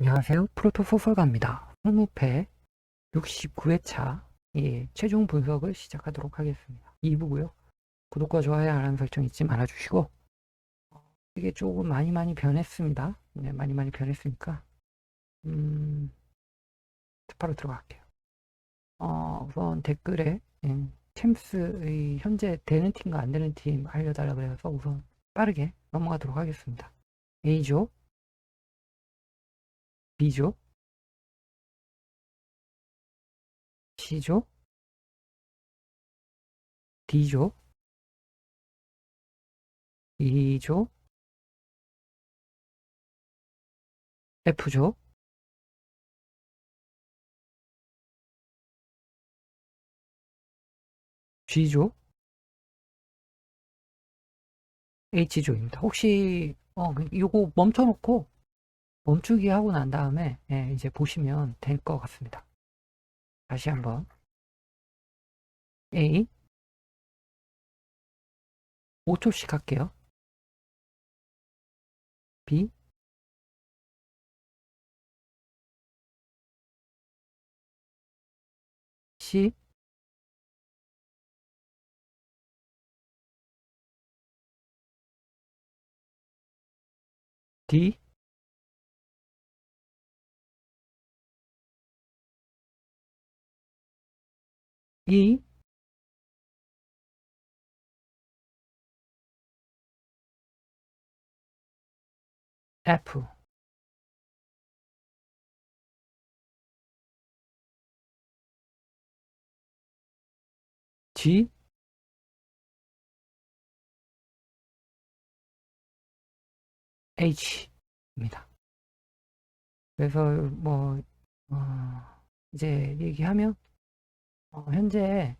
안녕하세요. 프로토 소설가입니다. 홍무패 69회차 예, 최종 분석을 시작하도록 하겠습니다. 2부고요. 구독과 좋아요, 알람 설정 잊지 말아주시고 어, 이게 조금 많이 많이 변했습니다. 네, 많이 많이 변했으니까 음, 바로 들어갈게요. 어, 우선 댓글에 예, 챔스의 현재 되는 팀과 안 되는 팀 알려달라 그래서 우선 빠르게 넘어가도록 하겠습니다. A조 B조, C조, D조, E조, F조, G조, H조입니다. 혹시 어, 요거 멈춰놓고 멈추기 하고 난 다음에 예, 이제 보시면 될 것 같습니다. 다시 한번. A. 5초씩 할게요. B. C. D E F. G. H입니다. 그래서 뭐 어, 이제 얘기하면 어, 현재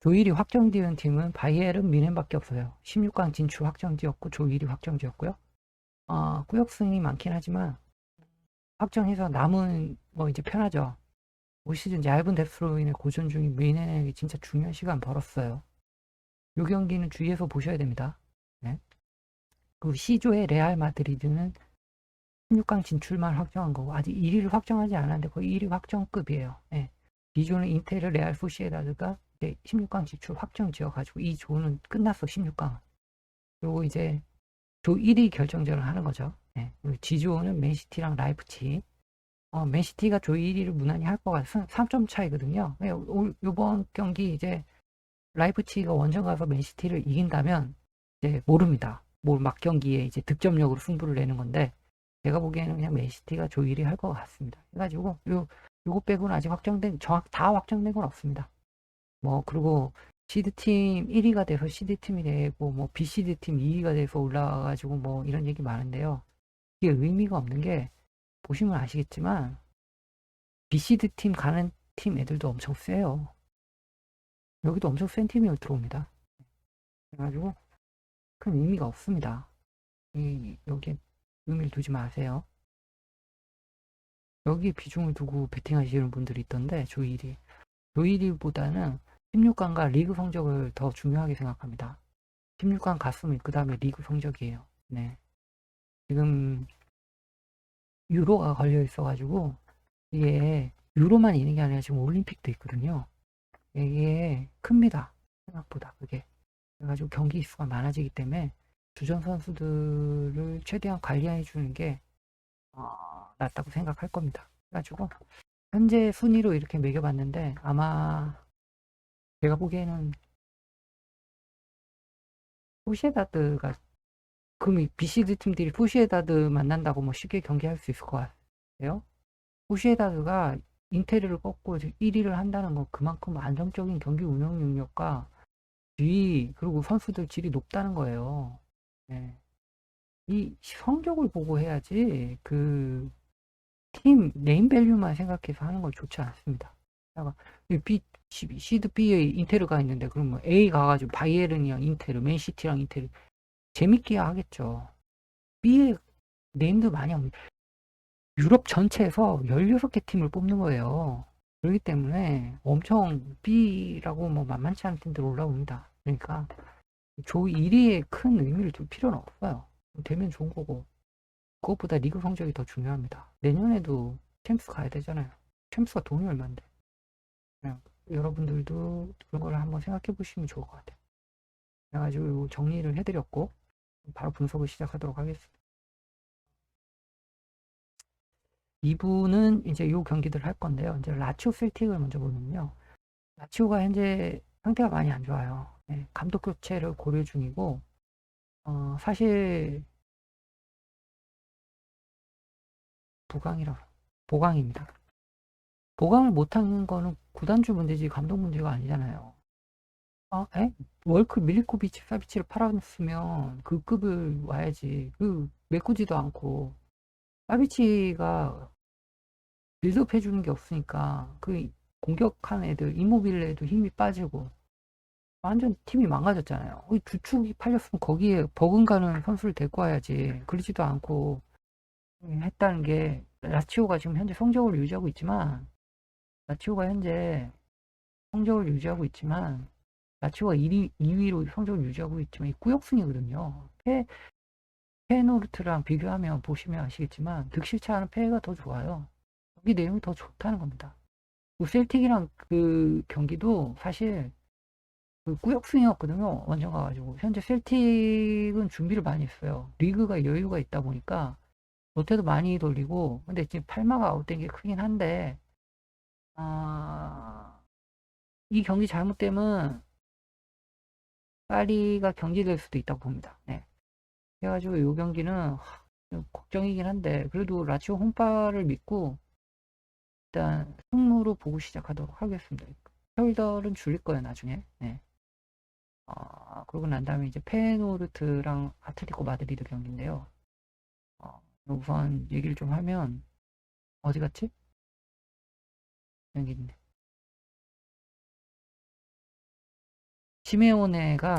조 1위 확정지은 팀은 바이에른 미넨밖에 없어요. 16강 진출 확정지었고 조 1위 확정지었고요. 어, 구역승이 많긴 하지만 확정해서 남은 뭐 이제 편하죠. 올 시즌 얇은 데스로 인해 고전 중인 미넨에게 진짜 중요한 시간 벌었어요. 요 경기는 주의해서 보셔야 됩니다. 네. 그 C조의 레알 마드리드는 16강 진출만 확정한 거고 아직 1위를 확정하지 않았는데 거의 1위 확정급이에요. 네. B조는 인테르 레알 소시에다드가 이제 16강 진출 확정 지어가지고 이 조는 끝났어 16강. 그리고 이제 조 1위 결정전을 하는 거죠. 네. 그리고 G조는 맨시티랑 라이프치. 어, 맨시티가 조 1위를 무난히 할 것 같아서 3점 차이거든요. 네, 올, 요번 경기 이제 라이프치가 원정 가서 맨시티를 이긴다면 이제 모릅니다. 뭐막 경기에 이제 득점력으로 승부를 내는 건데 제가 보기에는 그냥 맨시티가 조 1위 할 것 같습니다. 그래가지고 요 요거 빼고는 아직 확정된 정확 다 확정된 건 없습니다. 뭐 그리고 시드팀 1위가 돼서 시드팀이 되고 뭐 비시드팀 2위가 돼서 올라가가지고 뭐 이런 얘기 많은데요. 이게 의미가 없는 게 보시면 아시겠지만 비시드팀 가는 팀 애들도 엄청 세요. 여기도 엄청 센 팀이 들어옵니다. 그래가지고 큰 의미가 없습니다. 이 여기에 의미를 두지 마세요. 여기에 비중을 두고 베팅하시는 분들이 있던데 조1위 조1위보다는 16강과 리그 성적을 더 중요하게 생각합니다. 16강 갔으면 그 다음에 리그 성적이에요. 네. 지금 유로가 걸려 있어가지고 이게 유로만 있는 게 아니라 지금 올림픽도 있거든요. 이게 큽니다. 생각보다 그게. 그래가지고 경기 수가 많아지기 때문에 주전 선수들을 최대한 관리해 주는 게 어, 낫다고 생각할 겁니다. 그래가지고 현재 순위로 이렇게 매겨봤는데 아마 제가 보기에는 후시에다드가 그럼 이 비시드 팀들이 후시에다드 만난다고 뭐 쉽게 경기할 수 있을 것 같아요. 후시에다드가 인테리를 꺾고 1위를 한다는 건 그만큼 안정적인 경기 운영 능력과 질 그리고 선수들 질이 높다는 거예요. 네. 이 성적을 보고 해야지 그 팀 네임 밸류만 생각해서 하는 건 좋지 않습니다. B, 시드 B에 인테르가 있는데 그러면 뭐 A 가가지고 바이에른이랑 인테르, 맨시티랑 인테르 재밌게 하겠죠. B에 네임도 많이 없니다 유럽 전체에서 16개 팀을 뽑는 거예요. 그렇기 때문에 엄청 B라고 뭐 만만치 않은 팀들 올라옵니다. 그러니까 조 1위에 큰 의미를 둘 필요는 없어요. 되면 좋은 거고. 그것보다 리그 성적이 더 중요합니다. 내년에도 챔스 가야 되잖아요. 챔스가 돈이 얼만데. 그냥 여러분들도 그런 걸 한번 생각해 보시면 좋을 것 같아요. 그래가지고 요 정리를 해드렸고 바로 분석을 시작하도록 하겠습니다. 2부는 이제 요 경기들 할 건데요. 이제 라치오 셀틱을 먼저 보면요. 라치오가 현재 상태가 많이 안 좋아요. 네, 감독 교체를 고려 중이고 어, 사실 부강이라 보강입니다. 보강을 못한 거는 구단주 문제지 감독 문제가 아니잖아요. 아, 에? 월크 밀리코비치 사비치를 팔았으면 그 급을 와야지. 그 메꾸지도 않고 사비치가 빌드업 해주는 게 없으니까 그 공격한 애들 이모빌레도 힘이 빠지고 완전 팀이 망가졌잖아요. 이 주축이 팔렸으면 거기에 버금가는 선수를 데리고 와야지. 그러지도 않고 했다는 게 라치오가 지금 현재 성적을 유지하고 있지만 라치오가 현재 성적을 유지하고 있지만 라치오가 1위, 2위로 성적을 유지하고 있지만 이 구역순이거든요. 페, 페노르트랑 비교하면 보시면 아시겠지만 득실차는 페가 더 좋아요. 경기 내용이 더 좋다는 겁니다. 그 셀틱이랑 그 경기도 사실 그 구역순이었거든요. 원정 가가지고 현재 셀틱은 준비를 많이 했어요. 리그가 여유가 있다 보니까 롯데도 많이 돌리고 근데 지금 팔마가 아웃된 게 크긴 한데 아, 이 경기 잘못되면 파리가 경기될 수도 있다고 봅니다. 네. 그래가지고 이 경기는 걱정이긴 한데 그래도 라치오 홈파를 믿고 일단 승무로 보고 시작하도록 하겠습니다. 혈더는 줄일 거예요 나중에. 네. 아, 그러고 난 다음에 이제 페노르트랑 아틀티코 마드리드 경기인데요. 어, 우선 얘기를 좀 하면 어디 갔지? 여기 있네. 시메오네가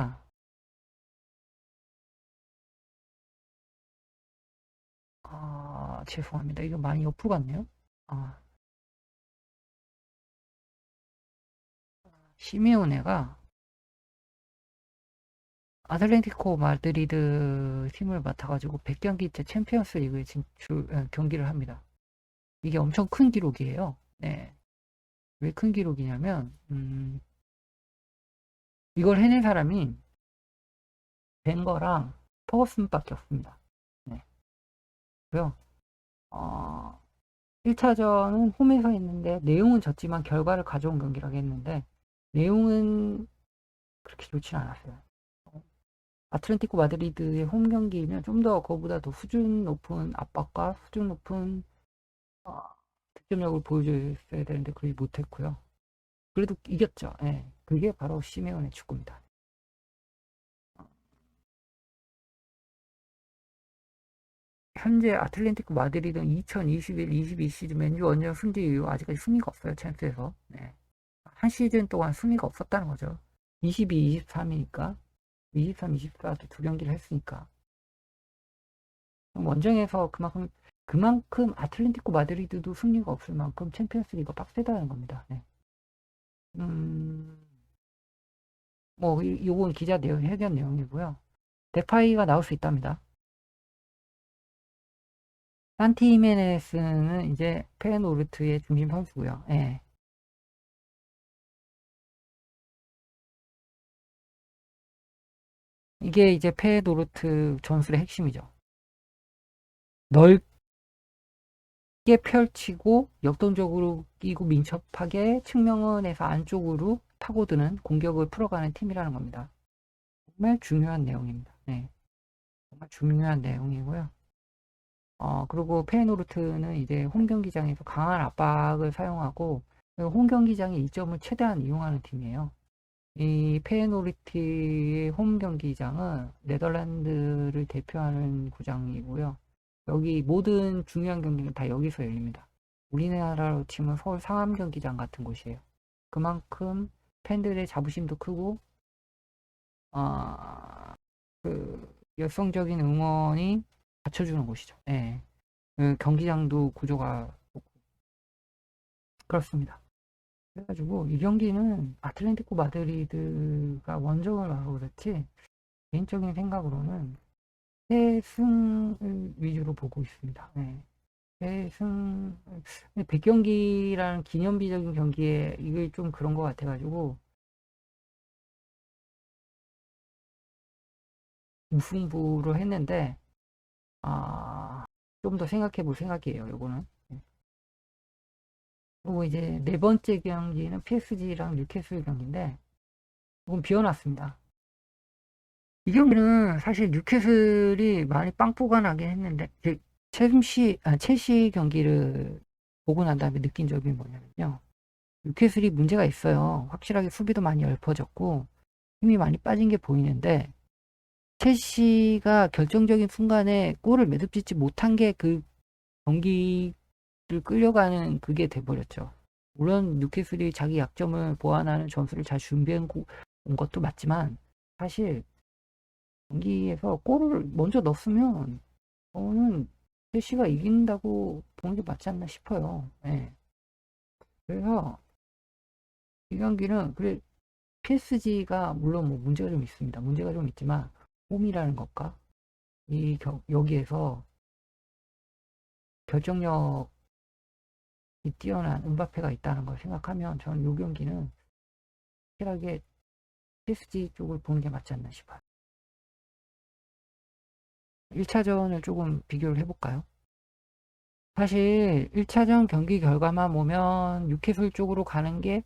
아, 죄송합니다. 이거 많이 옆으로 갔네요. 아, 시메오네가 아틀레티코 마드리드 팀을 맡아가지고 100경기째 챔피언스 리그에 진출 에, 경기를 합니다. 이게 엄청 큰 기록이에요. 네. 왜 큰 기록이냐면 음, 이걸 해낸 사람이 벤거랑 퍼거슨밖에 없습니다. 네. 그요 어, 1차전은 홈에서 했는데 내용은 졌지만 결과를 가져온 경기라고 했는데 내용은 그렇게 좋지는 않았어요. 아틀레티코 마드리드의 홈 경기면 좀 더 그거보다 더 수준 높은 압박과 수준 높은 어, 득점력을 보여줬어야 되는데 그러지 못했고요. 그래도 이겼죠. 예. 그게 바로 시메온의 축구입니다. 현재 아틀레티코 마드리드는 2021, 22 시즌 맨유 원정 승리 이후 아직까지 승리가 없어요. 챔스에서. 네. 한 시즌 동안 승리가 없었다는 거죠. 22, 23이니까 23, 24도 두 경기를 했으니까 원정에서 그만큼 그만큼 아틀레티코 마드리드도 승리가 없을 만큼 챔피언스리가 빡세다는 겁니다. 네. 음, 뭐 이- 요건 기자 내용 해견 내용이고요. 데파이가 나올 수 있답니다. 산티 히메네스는 이제 페노르트의 중심 선수고요. 예. 이게 이제 페노르트 전술의 핵심이죠. 넓게 펼치고 역동적으로 끼고 민첩하게 측면에서 안쪽으로 파고드는 공격을 풀어가는 팀이라는 겁니다. 정말 중요한 내용입니다. 네. 정말 중요한 내용이고요. 어, 그리고 페이노르트는 이제 홈 경기장에서 강한 압박을 사용하고 홈 경기장의 이점을 최대한 이용하는 팀이에요. 이 페이노르트의 홈 경기장은 네덜란드를 대표하는 구장이고요. 여기 모든 중요한 경기는 다 여기서 열립니다. 우리나라로 치면 서울 상암 경기장 같은 곳이에요. 그만큼 팬들의 자부심도 크고, 아, 그, 열성적인 응원이 받쳐주는 곳이죠. 예. 그 경기장도 구조가. 그렇습니다. 그래가지고 이 경기는 아틀레티코 마드리드가 원정을 와서 그렇지 개인적인 생각으로는 패승을 위주로 보고 있습니다. 네. 패승 100경기라는 기념비적인 경기에 이게 좀 그런 것 같아가지고 무승부로 했는데 아, 좀 더 생각해 볼 생각이에요. 요거는. 네. 그리고 이제 네 번째 경기는 PSG랑 뉴캐슬 경기인데 이건 비워놨습니다. 이 경기는 사실 뉴캐슬이 많이 빵꾸가 나긴 했는데 제- 첼시 아, 첼시 경기를 보고 난 다음에 느낀 점이 뭐냐면요. 뉴캐슬이 문제가 있어요. 확실하게 수비도 많이 얽혀졌고 힘이 많이 빠진 게 보이는데 첼시가 결정적인 순간에 골을 매듭짓지 못한 게 그 경기 를 끌려가는 그게 돼버렸죠. 물론 뉴캐슬이 자기 약점을 보완하는 전술을 잘 준비해 온 것도 맞지만 사실 경기에서 골을 먼저 넣었으면 저는 첼시가 이긴다고 보는 게 맞지 않나 싶어요. 예. 그래서 이 경기는 그래 PSG가 물론 뭐 문제가 좀 있습니다. 문제가 좀 있지만 홈이라는 것과 이 겨- 여기에서 결정력 이 뛰어난 은바페가 있다는 걸 생각하면 저는 이 경기는 확실하게 PSG 쪽을 보는 게 맞지 않나 싶어요. 1차전을 조금 비교를 해볼까요? 사실 1차전 경기 결과만 보면 뉴캐슬 쪽으로 가는 게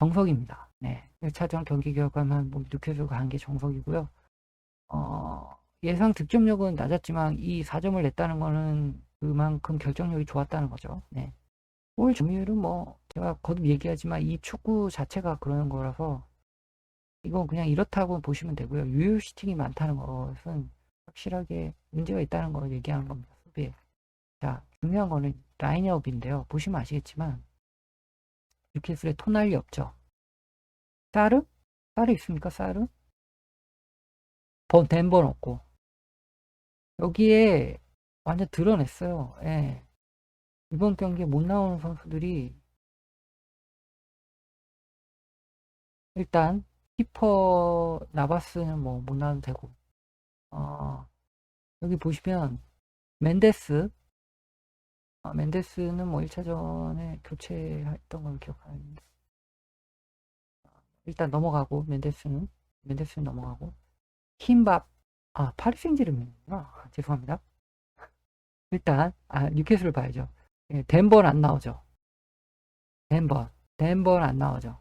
정석입니다. 네. 1차전 경기 결과만 보면 뉴캐슬 가는 게 정석이고요. 어, 예상 득점력은 낮았지만 이 4점을 냈다는 거는 그만큼 결정력이 좋았다는 거죠. 네. 골 점유율은 뭐 제가 거듭 얘기하지만 이 축구 자체가 그러는 거라서 이건 그냥 이렇다고 보시면 되고요. 유효 슈팅이 많다는 것은 확실하게 문제가 있다는 걸 얘기하는 겁니다. 수비에. 자, 중요한 거는 라인업인데요. 보시면 아시겠지만 뉴캐슬에 토날리 없죠. 사르? 사르 있습니까? 사르? 번 덴번 없고 여기에 완전 드러냈어요. 예. 이번 경기에 못 나오는 선수들이 일단 키퍼 나바스는 뭐 못 나와도 되고 어, 여기 보시면 멘데스 어, 멘데스는 뭐 1차전에 교체했던 걸 기억하는데 일단 넘어가고 멘데스는 멘데스는 넘어가고. 흰밥 아 파리 생제르맹이구나? 죄송합니다. 일단 아 뉴캐슬을 봐야죠 예, 덴버는 안 나오죠. 덴버 덴버는 안 나오죠.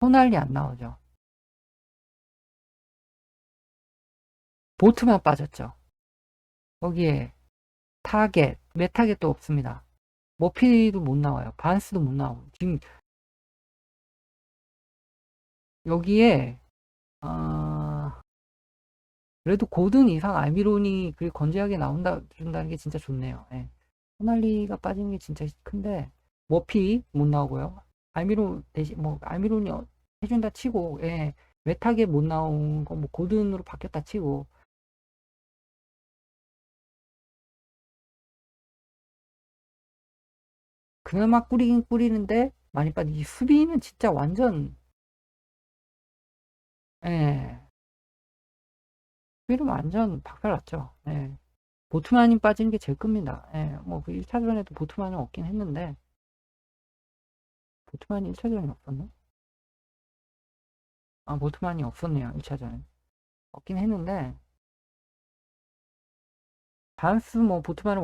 호날리 안 나오죠. 보트만 빠졌죠. 거기에 타겟 메타겟도 없습니다. 머피도 못 나와요. 반스도 못 나오고. 지금 여기에 아 그래도 고든 이상 알미론이 그 건재하게 나온다 준다는 게 진짜 좋네요. 예. 호날리가 빠지는 게 진짜 큰데 머피 못 나오고요. 알미론 대신 뭐 알미론이 어- 해준다 치고 예. 메타게 못 나온 거 뭐 고든으로 바뀌었다 치고 그나마 꾸리긴 꾸리는데 많이 빠지. 이 수비는 진짜 완전 예. 수비는 완전 박살났죠. 예. 보트만이 빠지는 게 제일 큽니다. 예, 뭐, 그 1차전에도 보트만이 없긴 했는데, 보트만이 1차전에 없었나? 아, 보트만이 없었네요, 1차전에. 없긴 했는데, 반스 뭐, 보트만을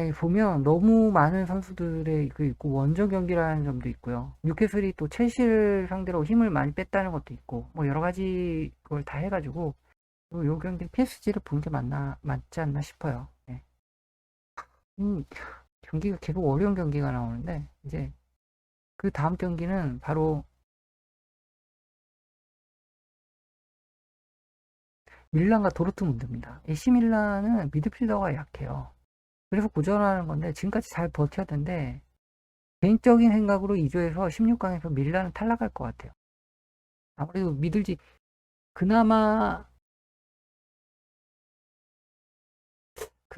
여기 보면 너무 많은 선수들의 그 있고, 원정 경기라는 점도 있고요. 뉴캐슬이 또 첼시를 상대로 힘을 많이 뺐다는 것도 있고, 뭐, 여러 가지 걸다 해가지고, 요, 요 경기 PSG를 보는 게 맞나, 맞지 않나 싶어요. 예. 음, 경기가 계속 어려운 경기가 나오는데, 이제, 그 다음 경기는 바로, 밀란과 도르트문드입니다. AC 밀란은 미드필더가 약해요. 그래서 고전하는 건데, 지금까지 잘 버텼는데, 개인적인 생각으로 2조에서 16강에서 밀란은 탈락할 것 같아요. 아무래도 믿을지, 그나마,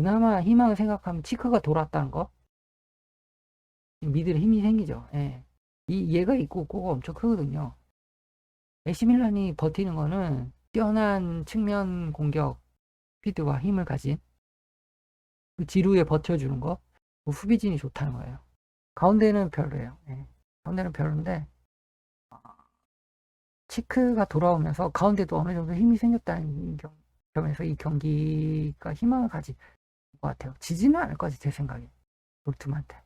그나마 희망을 생각하면 치크가 돌았다는 거. 미들에 힘이 생기죠. 예. 이 얘가 있고 그거가 엄청 크거든요. AC 밀란이 버티는 거는 뛰어난 측면 공격 스피드와 힘을 가진 그 지루에 버텨주는 거, 그 수비진이 좋다는 거예요. 가운데는 별로예요. 예. 가운데는 별론데 어, 치크가 돌아오면서 가운데도 어느 정도 힘이 생겼다는 경- 점에서 이 경기가 희망을 가진 것 같아요. 지지는 않을 것 같아요, 제 생각에. 도르트문한테.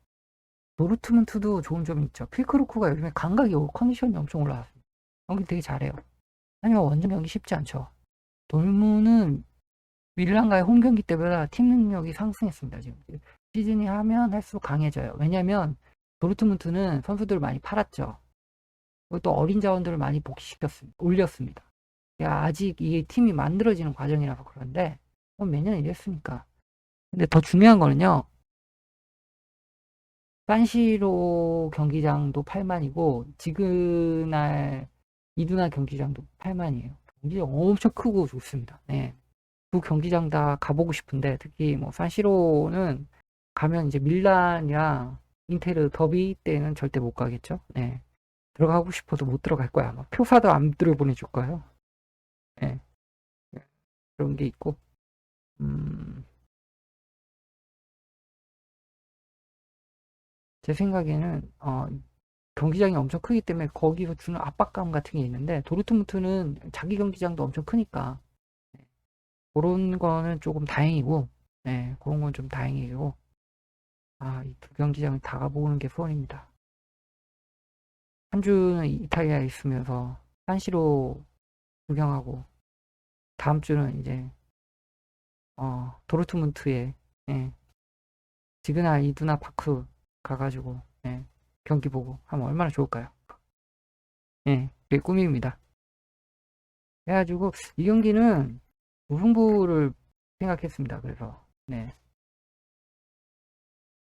도르트문트도 좋은 점이 있죠. 필크루크가 요즘에 감각이 컨디션이 엄청 올라왔습니다. 경기 되게 잘해요. 하지만 원정 경기 쉽지 않죠. 돌무는 밀란과의 홈 경기 때보다 팀 능력이 상승했습니다. 지금 시즌이 하면 할수록 강해져요. 왜냐하면 도르트문트는 선수들을 많이 팔았죠. 그리고 또 어린 자원들을 많이 복귀시켰습니다. 올렸습니다. 야, 아직 이게 팀이 만들어지는 과정이라서 그런데 뭐 매년 이랬으니까. 근데 더 중요한 거는요. 산시로 경기장도 8만이고 지그날 이두나 경기장도 8만이에요. 경기장 엄청 크고 좋습니다. 네. 두 경기장 다 가보고 싶은데 특히 뭐 산시로는 가면 이제 밀란이랑 인테르 더비 때는 절대 못 가겠죠. 네. 들어가고 싶어도 못 들어갈 거야. 아마 표사도 안 들여보내줄 거예요. 네. 네. 그런 게 있고, 음, 제 생각에는, 어, 경기장이 엄청 크기 때문에 거기서 주는 압박감 같은 게 있는데, 도르트문트는 자기 경기장도 엄청 크니까, 네. 그런 거는 조금 다행이고, 네, 그런 건 좀 다행이고, 아, 이 두 경기장을 다 가보는 게 소원입니다. 한 주는 이탈리아에 있으면서 산시로 구경하고 다음 주는 이제 어 도르트문트에 예, 지그나 이두나 파크 가가지고 예, 경기 보고 하면 얼마나 좋을까요? 예, 그게 꿈입니다. 그래가지고 이 경기는 무승부를 생각했습니다. 그래서 네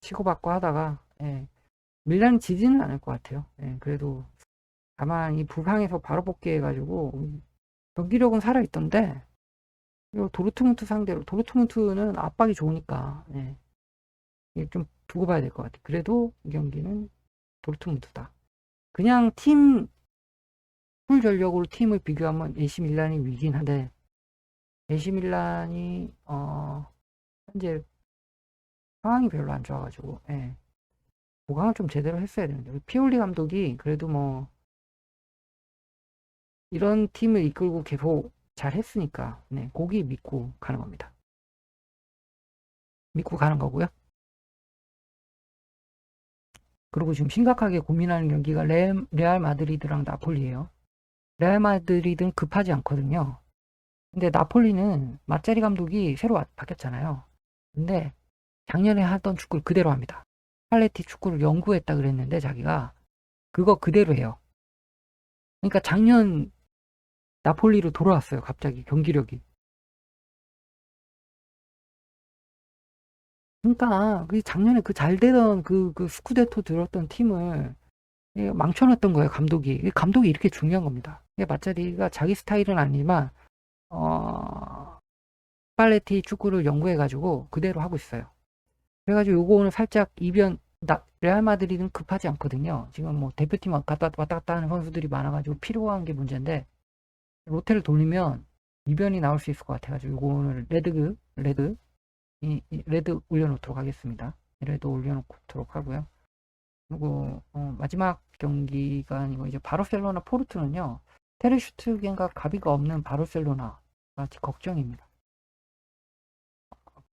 치고받고 하다가 예, 밀란 지지는 않을 것 같아요. 예, 그래도 다만 이 부상에서 바로 복귀해가지고 경기력은 살아있던데 도르트문트 상대로 도르트문트는 압박이 좋으니까 예, 좀 두고 봐야 될 것 같아요. 그래도 이 경기는 도르트문트다. 그냥 팀 풀 전력으로 팀을 비교하면 AC 밀란이 위긴 한데 AC 밀란이 어 현재 상황이 별로 안 좋아가지고 예. 보강을 좀 제대로 했어야 되는데 피올리 감독이 그래도 뭐 이런 팀을 이끌고 계속 잘 했으니까 네, 고기 믿고 가는 겁니다. 믿고 가는 거고요. 그리고 지금 심각하게 고민하는 경기가 레, 레알 마드리드랑 나폴리예요. 레알 마드리드는 급하지 않거든요. 근데 나폴리는 마짜리 감독이 새로 와- 바뀌었잖아요. 근데 작년에 하던 축구를 그대로 합니다. 팔레티 축구를 연구했다 그랬는데 자기가 그거 그대로 해요. 그러니까 작년 나폴리로 돌아왔어요. 갑자기 경기력이. 그러니까 그 작년에 그 잘 되던 그, 그 스쿠데토 들었던 팀을 예, 망쳐놨던 거예요. 감독이. 이 감독이 이렇게 중요한 겁니다. 이게 마짜리가 자기 스타일은 아니지만 어, 팔레티 축구를 연구해 가지고 그대로 하고 있어요. 그래가지고 요거 오늘 살짝 이변 나, 레알 마드리드는 급하지 않거든요. 지금 뭐 대표팀 왔다 왔다 갔다 하는 선수들이 많아가지고 필요한 게 문제인데 로테를 돌리면 이변이 나올 수 있을 것 같아가지고 요거 오늘 레드 레드 이, 이 레드 올려놓도록 하겠습니다. 레드 올려놓도록 하고요. 그리고 어, 마지막 경기가 아니고 이제 바르셀로나 포르투는요. 테르슈트겐과 가비가 없는 바르셀로나 아직 걱정입니다.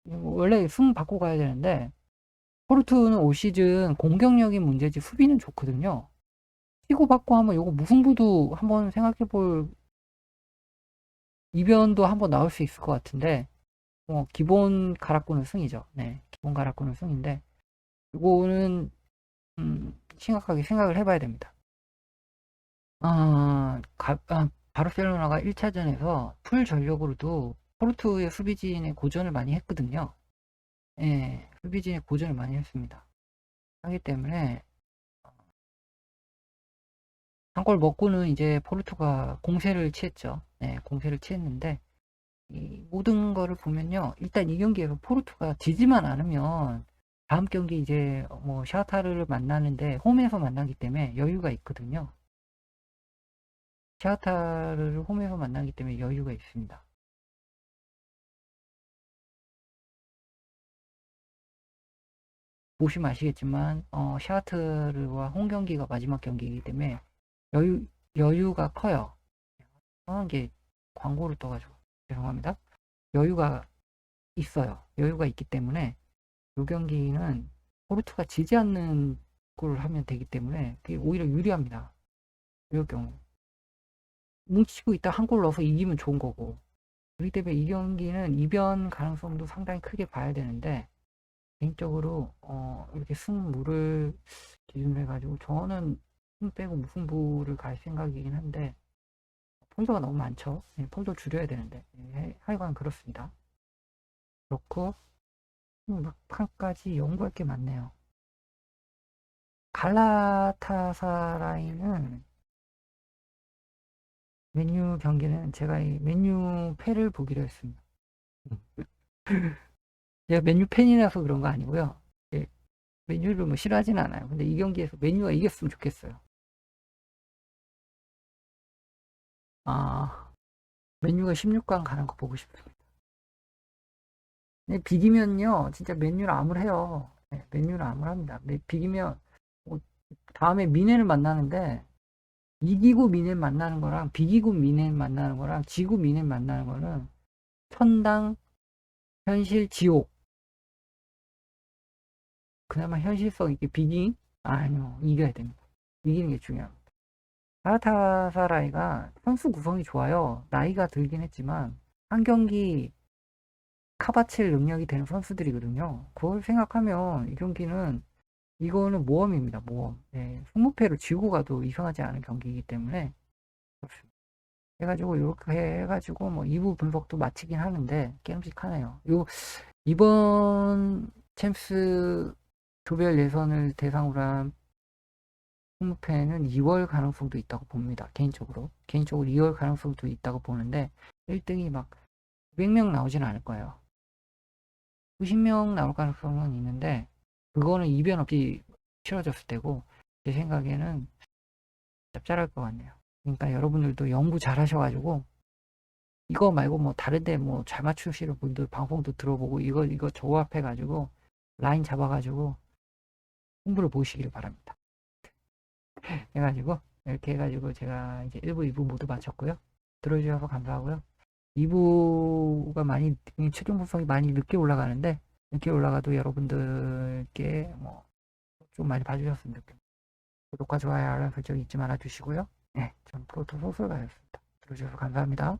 원래 승 받고 가야 되는데 포르투는 올 시즌 공격력이 문제지 수비는 좋거든요. 치고 받고 하면 요거 무승부도 한번 생각해 볼 이변도 한번 나올 수 있을 것 같은데 뭐 기본 가락구는 승이죠. 네, 기본 가락구는 승인데 요거는 음, 심각하게 생각을 해봐야 됩니다. 아, 가, 아, 바르셀로나가 1차전에서 풀 전력으로도 포르투의 수비진의 고전을 많이 했거든요. 예, 수비진의 고전을 많이 했습니다. 하기 때문에 한 골 먹고는 이제 포르투가 공세를 취했죠. 네, 공세를 취했는데 이 모든 거를 보면요. 일단 이 경기에서 포르투가 지지만 않으면 다음 경기 이제 뭐 샤타르를 만나는데 홈에서 만나기 때문에 여유가 있거든요. 시아타를 홈에서 만나기 때문에 여유가 있습니다. 보시면 아시겠지만 어, 샤트르와 홈 경기가 마지막 경기이기 때문에 여유 여유가 커요. 이상한 게 광고를 떠가지고 죄송합니다. 여유가 있어요. 여유가 있기 때문에 이 경기는 포르투가 지지 않는 골을 하면 되기 때문에 그게 오히려 유리합니다. 이럴 경우 뭉치고 있다 한 골 넣어서 이기면 좋은 거고 그렇기 때문에 이 경기는 이변 가능성도 상당히 크게 봐야 되는데 개인적으로 어, 이렇게 승무를 기준으로 해가지고 저는 승 빼고 무승부를 갈 생각이긴 한데 폴더가 너무 많죠. 네, 폴더 줄여야 되는데 네, 하여간 그렇습니다. 그렇고 막판까지 연구할 게 많네요. 갈라타사라이는 메뉴 경기는 제가 이 메뉴 패를 보기로 했습니다. 제가 메뉴 팬이라서 그런 거 아니고요. 예, 메뉴를 뭐 싫어하진 않아요. 근데 이 경기에서 메뉴가 이겼으면 좋겠어요. 아, 메뉴가 16강 가는 거 보고 싶습니다. 네, 비기면요, 진짜 메뉴를 암울해요. 네, 메뉴를 암울합니다. 네, 비기면 뭐, 다음에 미네를 만나는데 이기고 미네 만나는 거랑 비기고 미네 만나는 거랑 지고 미네 만나는 거는 천당 현실 지옥 그나마 현실성 있게 비긴 아니요 이겨야 됩니다. 이기는 게 중요합니다. 아라타사라이가 선수 구성이 좋아요. 나이가 들긴 했지만 한 경기 카바칠 능력이 되는 선수들이거든요. 그걸 생각하면 이 경기는 이거는 모험입니다. 모험. 네, 승무패를 쥐고 가도 이상하지 않은 경기이기 때문에 그렇습니다. 해가지고 이렇게 해가지고 뭐 2부 분석도 마치긴 하는데 깨름직하네요. 요 이번 챔스 조별 예선을 대상으로 한 승무패는 2월 가능성도 있다고 봅니다. 개인적으로. 개인적으로 2월 가능성도 있다고 보는데 1등이 막 900명 나오진 않을 거예요. 90명 나올 가능성은 있는데 그거는 이변 없이 치러졌을 때고 제 생각에는 짭짤할 것 같네요. 그러니까 여러분들도 연구 잘 하셔가지고 이거 말고 뭐 다른데 뭐 잘 맞추시는 분들 방송도 들어보고 이거 이거 조합해가지고 라인 잡아가지고 공부를 보시길 바랍니다. 해가지고 이렇게 해가지고 제가 이제 1부, 2부 모두 마쳤고요. 들어주셔서 감사하고요. 2부가 많이 최종 분석이 많이 늦게 올라가는데 늦게 올라가도 여러분들께 뭐 좀 많이 봐주셨으면 좋겠습니다. 구독과 좋아요, 알람 설정 잊지 말아 주시고요. 네, 전 프로토 소설가였습니다. 들어주셔서 감사합니다.